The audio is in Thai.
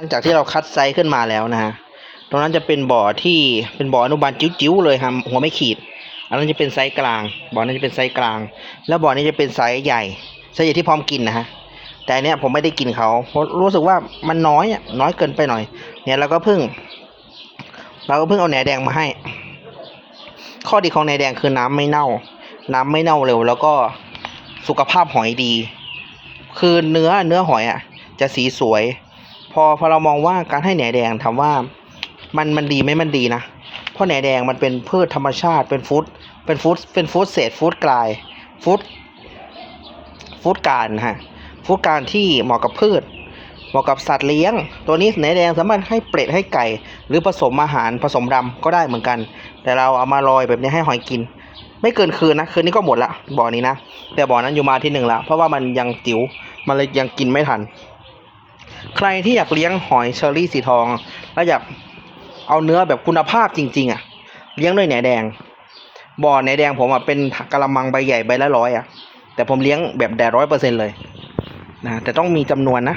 ลังจากที่เราคัดไซส์ขึ้นมาแล้วนะฮะตรงนั้นจะเป็นบ่อที่เป็นบ่ออนุบาลจิ๋วๆเลยครับหัวไม่ขีด อันนั้นจะเป็นไซส์กลาง บ่อนั้นจะเป็นไซส์กลาง แล้วบ่อนี้จะเป็นไซส์ใหญ่ไซส์ใหญ่ที่พร้อมกินนะฮะแต่อันเนี้ยผมไม่ได้กินเขาเพราะรู้สึกว่ามันน้อยอะน้อยเกินไปหน่อย เนี่ยเราก็เพิ่ง เราก็เพิ่งเอาแหนแดงมาให้ ข้อดีของแหนแดงคือน้ำไม่เน่า น้ำไม่เน่าเร็ว แล้วก็สุขภาพหอยดี คือเนื้อเนื้อหอยอะ จะสีสวย พอพอเรามองว่าการให้แหนแดงถามว่ามันมันดีไหมมันดีนะ เพราะแหนแดงมันเป็นพืชธรรมชาติเป็นฟู้ดเป็นฟู้ดเป็นฟู้ดเศษฟู้ดกลายฟู้ดฟู้ดการนะฮะฟู้ดการที่เหมาะกับพืช เหมาะกับสัตว์เลี้ยง ตัวนี้แหนแดงสามารถให้เปรตให้ไก่ หรือผสมอาหารผสมดำก็ได้เหมือนกัน แต่เราเอามาลอยแบบนี้ให้หอยกิน ไม่เกินคืนนะคืนนี้ก็หมดละบ่อนี้นะแต่บ่อนั้นอยู่มาที่หนึ่งละเพราะว่ามันยังจิ๋วมันเลยยังกินไม่ทัน ใครที่อยากเลี้ยงหอยเชอรี่สีทอง แล้วอยากเอาเนื้อแบบคุณภาพจริง ๆ อะ เลี้ยงด้วยแหนแดง บ่อแหนแดงผมอะเป็นกระมังใบใหญ่ใบละร้อยอะ แต่ผมเลี้ยงแบบแดดร้อยเปอร์เซ็นต์เลยนะแต่ต้องมีจำนวนนะ